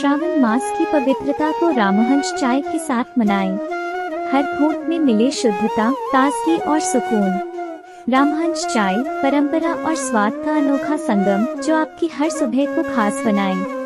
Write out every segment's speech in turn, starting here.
श्रावण मास की पवित्रता को रामहंस चाय के साथ मनाएँ। हर घूट में मिले शुद्धता, ताजगी और सुकून। रामहंस चाय, परंपरा और स्वाद का अनोखा संगम, जो आपकी हर सुबह को खास बनाए।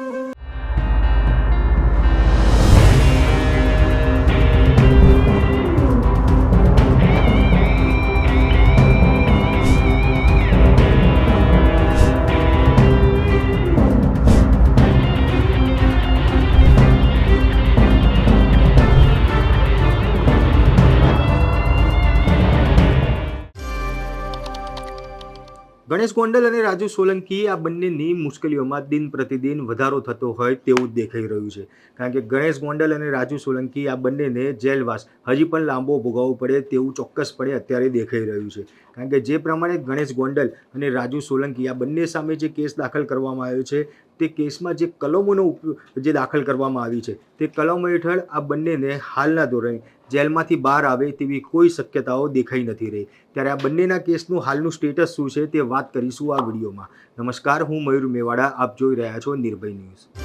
ગણેશ ગોંડલ અને રાજુ સોલંકી આ બંનેની મુશ્કેલીઓમાં દિન પ્રતિદિન વધારો થતો હોય તેવું દેખાઈ રહ્યું છે. કારણ કે ગણેશ ગોંડલ અને રાજુ સોલંકી આ બંનેને જેલવાસ, હજી પણ લાંબો ભોગવવો પડે તેવું ચોક્કસપણે અત્યારે દેખાઈ રહ્યું છે. કારણ કે જે પ્રમાણે ગણેશ ગોંડલ અને રાજુ સોલંકી આ બંને સામે જે કેસ દાખલ કરવામાં આવ્યો છે તે કેસમાં જે કલમોનો ઉપયોગ જે દાખલ કરવામાં આવી છે, તે કલમો હેઠળ આ બંનેને હાલના ધોરણે જેલમાંથી બહાર આવે તેવી કોઈ શક્યતાઓ દેખાઈ નથી રહી. ત્યારે આ બંનેના કેસનું હાલનું સ્ટેટસ શું છે તે વાત કરીશું આ વિડીયોમાં. નમસ્કાર, હું મયુર મેવાડા, આપ જોઈ રહ્યા છો નિર્ભય ન્યૂઝ.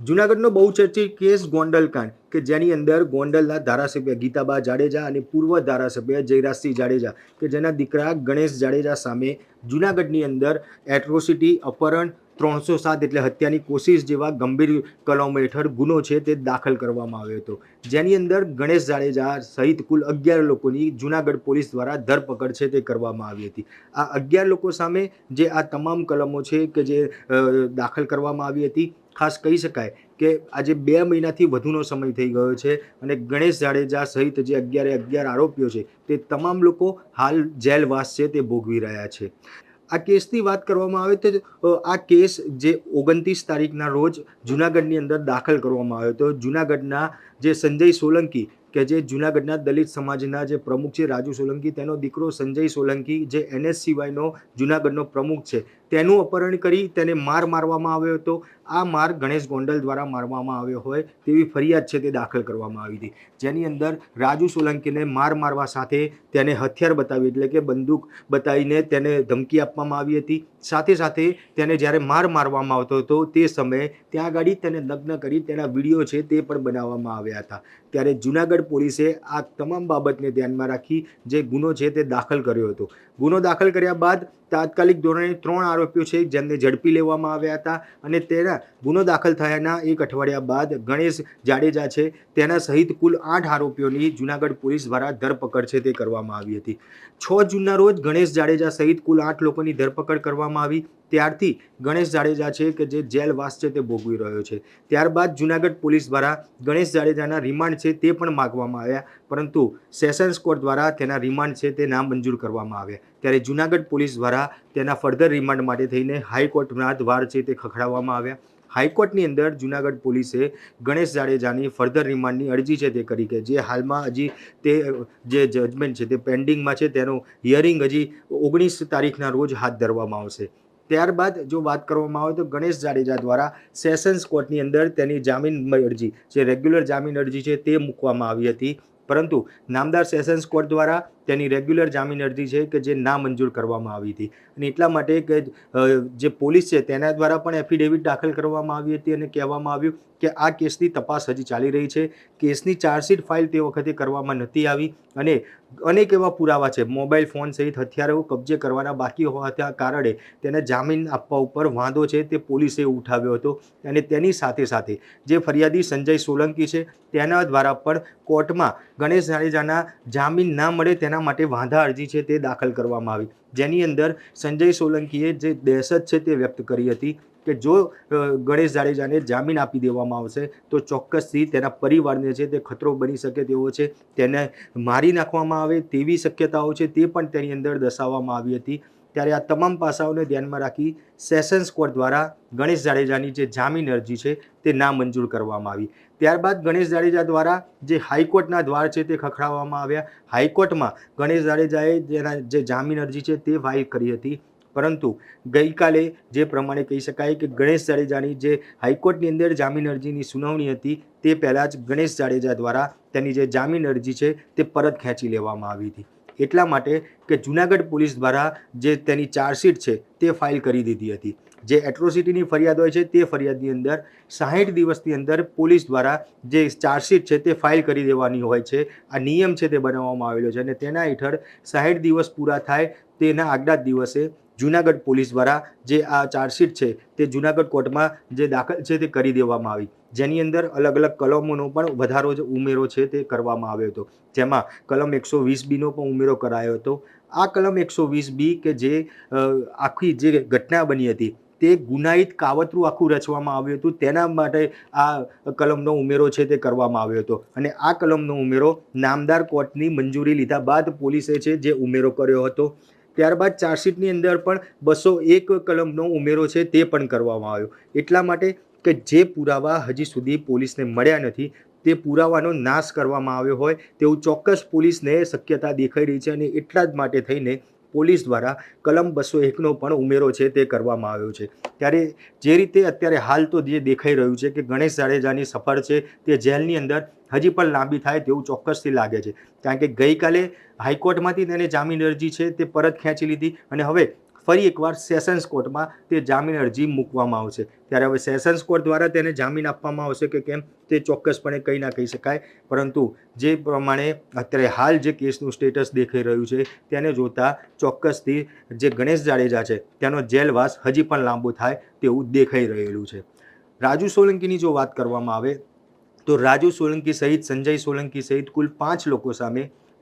જુનાગઢનો બહુચર્ચિત કેસ ગોંડલકાંડ, કે જેની અંદર ગોંડલના ધારાસભ્ય ગીતાબા જાડેજા અને પૂર્વ ધારાસભ્ય જયરાજસિંહ જાડેજા, કે જેના દીકરા ગણેશ જાડેજા સામે જુનાગઢની અંદર એટ્રોસિટી અપહરણ ત્રણસો સાત એટલે હત્યાની કોશિશ જેવા ગંભીર કલમો હેઠળ ગુનો છે તે દાખલ કરવામાં આવ્યો હતો. જેની અંદર ગણેશ જાડેજા સહિત કુલ અગિયાર લોકોની જુનાગઢ પોલીસ દ્વારા ધરપકડ છે તે કરવામાં આવી હતી. આ અગિયાર લોકો સામે જે આ તમામ કલમો છે કે જે દાખલ કરવામાં આવી હતી, ખાસ કહી શકાય કે આજે બે મહિનાથી વધુનો સમય થઈ ગયો છે અને ગણેશ જાડેજા સહિત જે અગિયારે અગિયાર આરોપીઓ છે તે તમામ લોકો હાલ જેલવાસ છે તે ભોગવી રહ્યા છે. આ કેસની વાત કરવામાં આવે તો આ કેસ જે ઓગણત્રીસ તારીખના રોજ જુનાગઢની અંદર દાખલ કરવામાં આવ્યો હતો. જુનાગઢના જે સંજય સોલંકી કે જે જુનાગઢના દલિત સમાજના જે પ્રમુખ છે રાજુ સોલંકી, તેનો દીકરો સંજય સોલંકી જે એનએસસીવાયનો જુનાગઢનો પ્રમુખ છે તેનું અપહરણ કરી તેને માર મારવામાં આવ્યો હતો. આ માર ગણેશ ગોંડલ દ્વારા મારવામાં આવ્યો હોય તેવી ફરિયાદ છે તે દાખલ કરવામાં આવી હતી. જેની અંદર રાજુ સોલંકીને માર મારવા સાથે તેને હથિયાર બતાવી એટલે કે બંદૂક બતાવીને તેને ધમકી આપવામાં આવી હતી. સાથે સાથે તેને જ્યારે માર મારવામાં આવતો હતો તે સમયે ત્યાં આગળ તેને લગ્ન કરી તેના વીડિયો છે તે પણ બનાવવામાં આવ્યા હતા. ત્યારે જુનાગઢ પોલીસે આ તમામ બાબતને ધ્યાનમાં રાખી જે ગુનો છે તે દાખલ કર્યો હતો. ગુનો દાખલ કર્યા બાદ તાત્કાલિક ધોરણે ત્રણ આરોપીઓ છે, જેમને ઝડપી લેવામાં આવ્યા હતા અને તેના ગુનો દાખલ થયાના એક અઠવાડિયા બાદ ગણેશ જાડેજા છે, તેના સહિત કુલ આઠ આરોપીઓની જુનાગઢ પોલીસ દ્વારા ધરપકડ છે તે કરવામાં આવી હતી. છ જૂનના રોજ ગણેશ જાડેજા સહિત કુલ આઠ લોકોની ધરપકડ કરવામાં આવી. ત્યારથી ગણેશ જાડેજા છે કે જે જેલવાસ છે તે ભોગવી રહ્યો છે. ત્યારબાદ જુનાગઢ પોલીસ દ્વારા ગણેશ જાડેજાના રિમાન્ડ છે તે પણ માગવામાં આવ્યા, પરંતુ સેશન્સ કોર્ટ દ્વારા તેના રિમાન્ડ છે તે નામંજૂર કરવામાં આવ્યા. ત્યારે જુનાગઢ પોલીસ દ્વારા તેના ફર્ધર રિમાન્ડ માટે થઈને હાઈકોર્ટના દ્વાર છે તે ખખડાવવામાં આવ્યા. હાઈકોર્ટની અંદર જુનાગઢ પોલીસે ગણેશ જાડેજાની ફર્ધર રિમાન્ડની અરજી છે તે કરી કે જે હાલમાં હજી તે, જે જજમેન્ટ છે તે પેન્ડિંગમાં છે તેનું હિયરિંગ હજી ઓગણીસ તારીખના રોજ હાથ ધરવામાં આવશે. ત્યારબાદ જો વાત કરવામાં આવે તો ગણેશ જાડેજા દ્વારા સેશન્સ કોર્ટની અંદર તેની જામીન અરજી, જે રેગ્યુલર જામીન અરજી છે તે મૂકવામાં આવી હતી. પરંતુ નામદાર સેશન્સ કોર્ટ દ્વારા તેની રેગ્યુલર જામીન અરજી છે કે જે નામંજૂર કરવામાં આવી હતી. અને એટલા માટે કે જે પોલીસ છે તેના દ્વારા પણ એફિડેવિટ દાખલ કરવામાં આવી હતી અને કહેવામાં આવ્યું કે આ કેસની તપાસ હજી ચાલી રહી છે. કેસની ચાર્જશીટ ફાઇલ તે વખતે કરવામાં નથી આવી અને અનેક એવા પુરાવા છે. મોબાઈલ, ફોન સહિત હથિયારો કબજે કરવાના બાકી હોવાના કારણે તેને જામીન આપવા ઉપર વાંધો છે તે પોલીસે ઉઠાવ્યો હતો. અને તેની સાથે સાથે જે ફરિયાદી સંજય સોલંકી છે તેના દ્વારા પણ કોર્ટમાં ગણેશ જાડેજાના જામીન ના મળે તેના માટે વાંધા અરજી છે તે દાખલ કરવામાં આવી. જેની અંદર સંજય સોલંકીએ જે દહેશત છે તે વ્યક્ત કરી હતી કે જો ગણેશ જાડેજાને જામીન આપી દેવામાં આવશે, તો ચોક્કસથી તેના પરિવારને છે તે ખતરો બની શકે તેવો છે, તેને મારી નાખવામાં આવે તેવી શક્યતાઓ છે તે પણ તેની અંદર દર્શાવવામાં આવી હતી. ત્યારે આ તમામ પાસાઓને ધ્યાનમાં રાખી સેશન્સ કોર્ટ દ્વારા ગણેશ જાડેજાની જે જામીન અરજી છે તે નામંજૂર કરવામાં આવી. ત્યારબાદ ગણેશ જાડેજા દ્વારા જે હાઈકોર્ટના દ્વાર છે તે ખખડાવવામાં આવ્યા. હાઈકોર્ટમાં ગણેશ જાડેજાએ જેના જે જામીન અરજી છે તે ફાઇલ કરી હતી. પરંતુ ગઈકાલે જે પ્રમાણે કહી શકાય કે ગણેશ જાડેજાની જે હાઈકોર્ટની અંદર જામીન અરજીની સુનાવણી હતી તે પહેલાં જ ગણેશ જાડેજા દ્વારા તેની જે જામીન અરજી છે તે પરત ખેંચી લેવામાં આવી હતી. એટલા માટે કે જુનાગઢ પોલીસ દ્વારા જે તેની ચાર્જશીટ છે તે ફાઇલ કરી દીધી હતી. જે એટ્રોસિટીની ફરિયાદ હોય છે તે ફરિયાદની અંદર સાહીઠ દિવસની અંદર પોલીસ દ્વારા જે ચાર્જશીટ છે તે ફાઇલ કરી દેવાની હોય છે. આ નિયમ છે તે બનાવવામાં આવેલો છે અને તેના હેઠળ સાહીઠ દિવસ પૂરા થાય તેના આગલા દિવસે જુનાગઢ પોલીસ દ્વારા જે આ ચાર્જશીટ છે તે જુનાગઢ કોર્ટમાં જે દાખલ છે તે કરી દેવામાં આવી. જેની અંદર અલગ અલગ કલમોનો પણ વધારો જ ઉમેરો છે તે કરવામાં આવ્યો હતો. જેમાં કલમ એકસો વીસ બીનો પણ ઉમેરો કરાયો હતો. આ કલમ એકસો વીસ બી કે જે આખી જે ઘટના બની હતી તે ગુનાહિત કાવતરું આખું રચવામાં આવ્યું હતું. તેના માટે આ કલમનો ઉમેરો છે તે કરવામાં આવ્યો હતો. અને આ કલમનો ઉમેરો નામદાર કોર્ટની મંજૂરી લીધા બાદ પોલીસે છે જે ઉમેરો કર્યો હતો. ત્યારબાદ ચાર્જશીટની અંદર પણ બસો એક કલમનો ઉમેરો છે તે પણ કરવામાં આવ્યો. એટલા માટે કે જે પુરાવા હજી સુધી પોલીસને મળ્યા નથી, તે પુરાવાનો નાશ કરવામાં આવ્યો હોય તેવું ચોક્કસ પોલીસને શક્યતા દેખાઈ રહી છે અને એટલા જ માટે થઈને પોલીસ દ્વારા કલમ બસો એકનો પણ ઉમેરો છે તે કરવામાં આવ્યો છે. ત્યારે જે રીતે અત્યારે હાલ તો જે દેખાઈ રહ્યું છે કે ગણેશ જાડેજાની સફર છે તે જેલની અંદર હજી પણ લાંબી થાય તેવું ચોક્કસથી લાગે છે. કારણ કે ગઈકાલે હાઈકોર્ટમાંથી તેને જામીન અરજી છે તે પરત ખેંચી લીધી અને હવે ફરી એકવાર સેશન્સ કોર્ટમાં તે જામીન અરજી મૂકવામાં આવશે. ત્યારે હવે સેશન્સ કોર્ટ દ્વારા તેને જામીન આપવામાં આવશે કે કેમ તે ચોક્કસપણે કંઈ ના કહી શકાય. પરંતુ જે પ્રમાણે અત્યારે હાલ જે કેસનું સ્ટેટસ દેખાઈ રહ્યું છે તેને જોતાં ચોક્કસથી જે ગણેશ જાડેજા છે તેનો જેલવાસ હજી પણ લાંબો થાય તેવું દેખાઈ રહેલું છે. રાજુ સોલંકીની જો વાત કરવામાં આવે તો રાજુ સોલંકી સહિત સંજય સોલંકી સહિત કુલ પાંચ લોકો સામે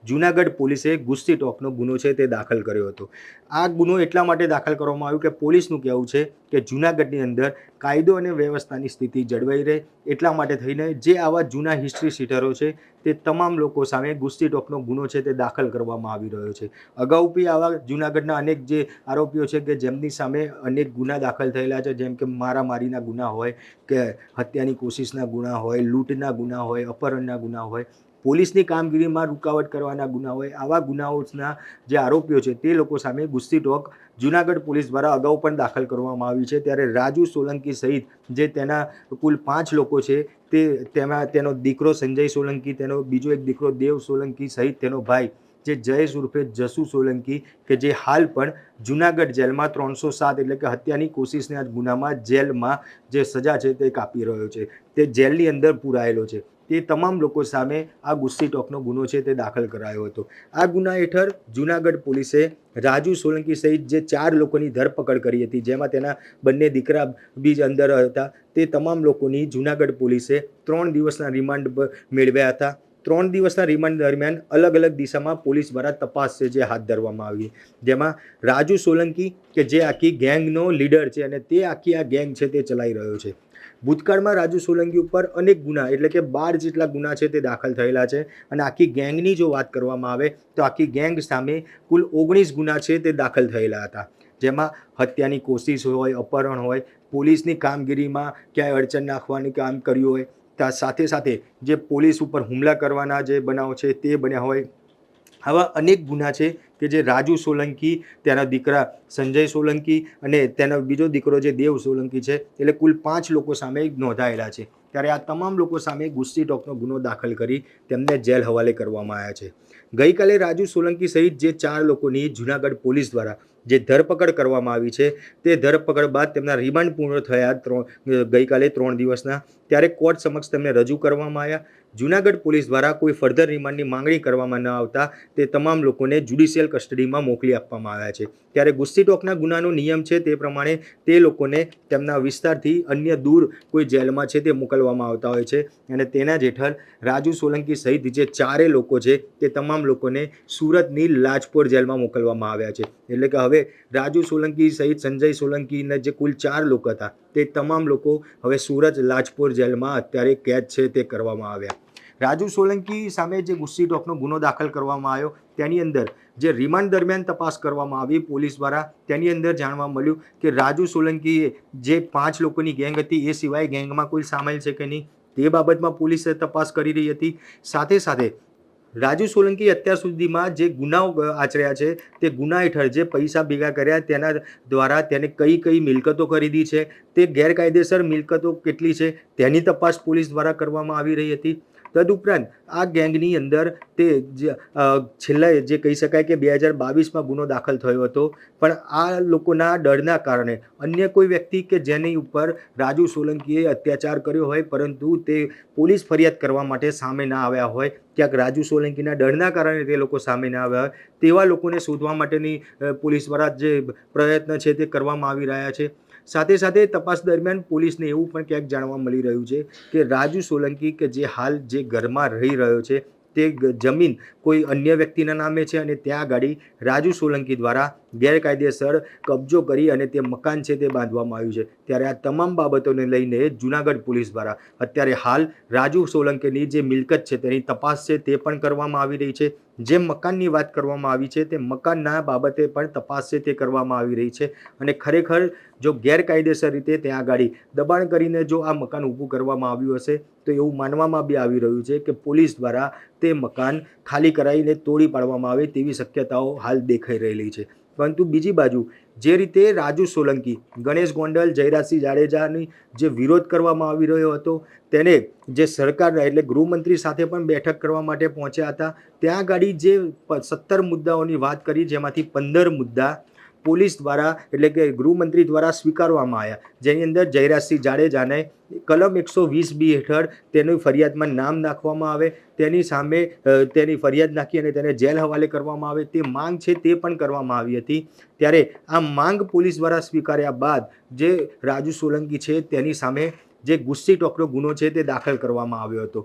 જુનાગઢ પોલીસે ગુસ્સી ટોકનો ગુનો છે તે દાખલ કર્યો હતો. આ ગુનો એટલા માટે દાખલ કરવામાં આવ્યો કે પોલીસનું કહેવું છે કે જુનાગઢની અંદર કાયદો અને વ્યવસ્થાની સ્થિતિ જળવાઈ રહે એટલા માટે થઈને જે આવા જૂના હિસ્ટ્રી સીટરો છે તે તમામ લોકો સામે ગુસ્સી ટોકનો ગુનો છે તે દાખલ કરવામાં આવી રહ્યો છે. અગાઉ બી આવા જુનાગઢના અનેક જે આરોપીઓ છે કે જેમની સામે અનેક ગુના દાખલ થયેલા છે, જેમ કે મારામારીના ગુના હોય, કે હત્યાની કોશિશના ગુના હોય, લૂંટના ગુના હોય, અપહરણના ગુના હોય પોલીસની કામગીરીમાં રૂકાવટ કરવાના ગુના હોય આવા ગુનાઓના જે આરોપીઓ છે તે લોકો સામે ગુસ્સી ટોક જુનાગઢ પોલીસ દ્વારા અગાઉ પણ દાખલ કરવામાં આવી છે. ત્યારે રાજુ સોલંકી સહિત જે તેના કુલ પાંચ લોકો છે તે તેમાં તેનો દીકરો સંજય સોલંકી, તેનો બીજો એક દીકરો દેવ સોલંકી સહિત તેનો ભાઈ જે જયેશ ઉર્ફે જસુ સોલંકી કે જે હાલ પણ જુનાગઢ જેલમાં ત્રણસો સાત એટલે કે હત્યાની કોશિશના ગુનામાં જેલમાં જે સજા છે તે કાપી રહ્યો છે. તે જેલની અંદર પૂરાયેલો છે. તે તમામ લોકો સામે આ ગુસ્સી ટોકનો ગુનો છે તે દાખલ કરાયો હતો. આ ગુના હેઠળ જુનાગઢ પોલીસે રાજુ સોલંકી સહિત જે ચાર લોકોની ધરપકડ કરી હતી, જેમાં તેના બંને દીકરા બીજ અંદર હતા, તે તમામ લોકોની જુનાગઢ પોલીસે ત્રણ દિવસના રિમાન્ડ મેળવ્યા હતા. ત્રણ દિવસના રિમાન્ડ દરમિયાન અલગ અલગ દિશામાં પોલીસ દ્વારા તપાસ છે જે હાથ ધરવામાં આવી. જેમાં રાજુ સોલંકી, કે જે આખી ગેંગનો લીડર છે અને તે આખી આ ગેંગ છે તે ચલાવી રહ્યો છે. ભૂતકાળમાં રાજુ સોલંકી ઉપર અનેક ગુના, એટલે કે બાર જેટલા ગુના છે તે દાખલ થયેલા છે. અને આખી ગેંગની જો વાત કરવામાં આવે, તો આખી ગેંગ સામે કુલ ઓગણીસ ગુના છે તે દાખલ થયેલા હતા. જેમાં હત્યાની કોશિશ હોય, અપહરણ હોય, પોલીસની કામગીરીમાં ક્યાંય અડચણ નાખવાની કામ કર્યું હોય ત્યાં સાથે સાથે જે પોલીસ ઉપર હુમલા કરવાના જે બનાવ છે તે બન્યા હોય આવા અનેક ગુના છે કે જે રાજુ સોલંકી, તેના દીકરા સંજય સોલંકી અને તેનો બીજો દીકરો જે દેવ સોલંકી છે, એટલે કુલ પાંચ લોકો સામે નોંધાયેલા છે. ત્યારે આ તમામ લોકો સામે ગુસ્સી ટોકનો ગુનો દાખલ કરી તેમને જેલ હવાલે કરવામાં આવ્યા છે. ગઈકાલે રાજુ સોલંકી સહિત જે ચાર લોકોની જુનાગઢ પોલીસ દ્વારા જે ધરપકડ કરવામાં આવી છે, તે ધરપકડ બાદ તેમના રિમાન્ડ પૂર્ણ થયા ત્રણ, ગઈકાલે ત્રણ દિવસના, ત્યારે કોર્ટ સમક્ષ તેમને રજૂ કરવામાં આવ્યા. જુનાગઢ પોલીસ દ્વારા કોઈ ફર્ધર રિમાન્ડની માંગણી કરવામાં ન આવતા તે તમામ લોકોને જ્યુડિશિયલ કસ્ટડીમાં મોકલી આપવામાં આવ્યા છે. ત્યારે ગુસ્સી ટોકના ગુનાનો નિયમ છે તે પ્રમાણે તે લોકોને તેમના વિસ્તારથી અન્ય દૂર કોઈ જેલમાં છે તે મોકલવામાં આવતા હોય છે અને તેના જ હેઠળ રાજુ સોલંકી સહિત જે ચારે લોકો છે તે તમામ લોકોને સુરતની લાજપોર જેલમાં મોકલવામાં આવ્યા છે. એટલે કે હવે રાજુ સોલંકી સહિત સંજય સોલંકીના જે કુલ ચાર લોકો હતા તે તમામ લોકો હવે સુરત લાજપોર જેલમાં અત્યારે કેદ છે તે કરવામાં આવ્યા. રાજુ સોલંકી સામે જે ગુસ્સી ટોકનો ગુનો દાખલ કરવામાં આવ્યો, તેની અંદર જે રિમાન્ડ દરમિયાન તપાસ કરવામાં આવી પોલીસ દ્વારા, તેની અંદર જાણવા મળ્યું કે રાજુ સોલંકીએ જે પાંચ લોકોની ગેંગ હતી, એ સિવાય ગેંગમાં કોઈ સામેલ છે કે નહીં, તે બાબતમાં પોલીસે તપાસ કરી રહી હતી. સાથે સાથે રાજુ સોલંકી અત્યાર સુધીમાં જે ગુનાઓ આચર્યા છે, તે ગુના હેઠળ જે પૈસા ભેગા કર્યા, તેના દ્વારા તેને કઈ કઈ મિલકતો ખરીદી છે, તે ગેરકાયદેસર મિલકતો કેટલી છે, તેની તપાસ પોલીસ દ્વારા કરવામાં આવી રહી હતી. તદુપરાંત આ ગેંગની અંદર તે છેલ્લા જે કહી શકાય કે બે હજાર બાવીસમાં ગુનો દાખલ થયો હતો. પણ આ લોકોના ડરના કારણે અન્ય કોઈ વ્યક્તિ કે જેની ઉપર રાજુ સોલંકીએ અત્યાચાર કર્યો હોય, પરંતુ તે પોલીસ ફરિયાદ કરવા માટે સામે ના આવ્યા હોય, ક્યાંક રાજુ સોલંકીના ડરના કારણે તે લોકો સામે ના આવ્યા હોય, તેવા લોકોને શોધવા માટેની પોલીસ દ્વારા જે પ્રયત્ન છે તે કરવામાં આવી રહ્યા છે. સાથે સાથે તપાસ દરમિયાન પોલીસને એવું પણ ક્યાંક જાણવા મળી રહ્યું છે કે રાજુ સોલંકી કે જે હાલ જે ઘરમાં રહી રહ્યો છે, તે જમીન કોઈ અન્ય વ્યક્તિના નામે છે અને ત્યાં ગાડી રાજુ સોલંકી દ્વારા ગેરકાયદેસર કબજો કરી અને તે મકાન છે તે બાંધવામાં આવ્યું છે. ત્યારે આ તમામ બાબતોને લઈને જુનાગઢ પોલીસ દ્વારા અત્યારે હાલ રાજુ સોલંકીની જે મિલકત છે તેની તપાસ છે તે પણ કરવામાં આવી રહી છે. જે મકાનની વાત કરવામાં આવી છે, તે મકાનના બાબતે પણ તપાસ છે તે કરવામાં આવી રહી છે અને ખરેખર જો ગેરકાયદેસર રીતે ત્યાં ગાડી દબાણ કરીને જો આ મકાન ઊભું કરવામાં આવ્યું હશે, તો એવું માનવામાં બી આવી રહ્યું છે કે પોલીસ દ્વારા તે મકાન ખાલી કરાવીને તોડી પાડવામાં આવે તેવી શક્યતાઓ હાલ દેખાઈ રહેલી છે. પરંતુ બીજી બાજુ, જે રીતે રાજુ સોલંકી, ગણેશ ગોંડલ જયરાજસિંહ જાડેજાની જે વિરોધ કરવામાં આવી રહ્યો હતો, તેને જે સરકારના એટલે ગૃહમંત્રી સાથે પણ બેઠક કરવા માટે પહોંચ્યા હતા, ત્યાં આગળ જે સત્તર મુદ્દાઓની વાત કરી, જેમાંથી પંદર મુદ્દા પોલીસ દ્વારા, એટલે કે ગૃહમંત્રી દ્વારા સ્વીકારવામાં આવ્યા. જેની અંદર જયરાજસિંહ જાડેજાને કલમ એકસો વીસ બી હેઠળ તેની ફરિયાદમાં નામ નાખવામાં આવે, તેની સામે તેની ફરિયાદ નાખી અને તેને જેલ હવાલે કરવામાં આવે, તે માંગ છે તે પણ કરવામાં આવી હતી. ત્યારે આ માંગ પોલીસ દ્વારા સ્વીકાર્યા બાદ જે રાજુ સોલંકી છે તેની સામે જે ગુસ્સી ટોકનો ગુનો છે તે દાખલ કરવામાં આવ્યો હતો.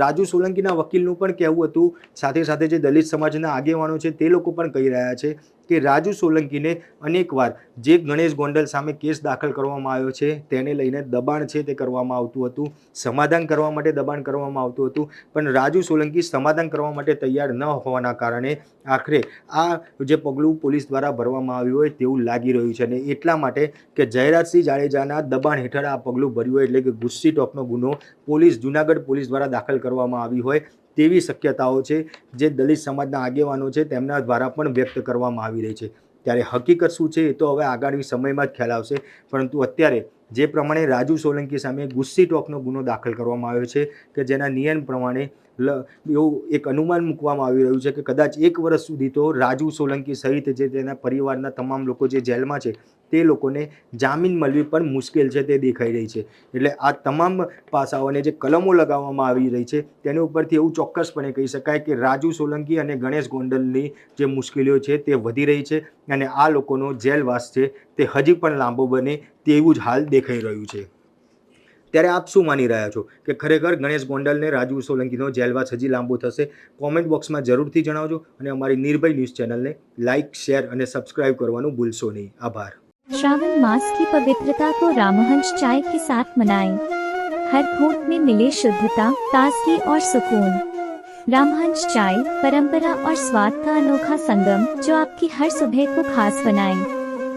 રાજુ સોલંકીના વકીલનું પણ કહેવું હતું, સાથે સાથે જે દલિત સમાજના આગેવાનો છે તે લોકો પણ કહી રહ્યા છે કે રાજુ સોલંકીને અનેકવાર જે ગણેશ ગોંડલ સામે કેસ દાખલ કરવામાં આવ્યો છે, તેને લઈને દબાણ છે તે કરવામાં આવતું હતું, સમાધાન કરવા માટે દબાણ કરવામાં આવતું હતું, પણ રાજુ સોલંકી સમાધાન કરવા માટે તૈયાર ન હોવાના કારણે આખરે આ જે પગલું પોલીસ દ્વારા ભરવામાં આવ્યું હોય તેવું લાગી રહ્યું છે અને એટલા માટે કે જયરાજસિંહ જાડેજાના દબાણ હેઠળ આ પગલું ભર્યું હોય એટલે કે ગુસ્સી ટોપનો ગુનો પોલીસ જુનાગઢ પોલીસ દ્વારા દાખલ કરવામાં આવી હોય તેવી શક્યતાઓ છે જે દલિત સમાજના આગેવાનો છે તેમના દ્વારા પણ વ્યક્ત કરવામાં આવી રહી છે. ત્યારે હકીકત શું છે એ તો હવે આગામી સમયમાં જ ખ્યાલ આવશે. પરંતુ અત્યારે જે પ્રમાણે રાજુ સોલંકી સામે ગુસ્સી ટોકનો ગુનો દાખલ કરવામાં આવ્યો છે કે જેના નિયમ પ્રમાણે એવું એક અનુમાન મૂકવામાં આવી રહ્યું છે કે કદાચ એક વર્ષ સુધી તો રાજુ સોલંકી સહિત જે તેના પરિવારના તમામ લોકો જે જેલમાં છે, તે લોકોને જામીન મળવી પણ મુશ્કેલ છે તે દેખાઈ રહી છે. એટલે આ તમામ પાસાઓને જે કલમો લગાવવામાં આવી રહી છે, તેની ઉપરથી એવું ચોક્કસપણે કહી શકાય કે રાજુ સોલંકી અને ગણેશ ગોંડલની જે મુશ્કેલીઓ છે તે વધી રહી છે અને આ લોકોનો જેલવાસ છે તે હજી પણ લાંબો બને તેવું જ હાલ દેખાઈ રહ્યું છે. ત્યારે આપ શું માની રહ્યા છો કે ખરેખર ગણેશ ગોંડલને રાજુ સોલંકીનો જેલવાસ હજી લાંબો થશે કોમેન્ટ બોક્સમાં જરૂરથી જણાવજો અને અમારી નિર્ભય ન્યૂઝ ચેનલને લાઇક શેર અને સબસ્ક્રાઇબ કરવાનું ભૂલશો નહીં આભાર श्रावण मास की पवित्रता को रामहंस चाय के साथ मनाएं हर घूंट में मिले शुद्धता ताजगी और सुकून रामहंस चाय परंपरा और स्वाद का अनोखा संगम जो आपकी हर सुबह को खास बनाए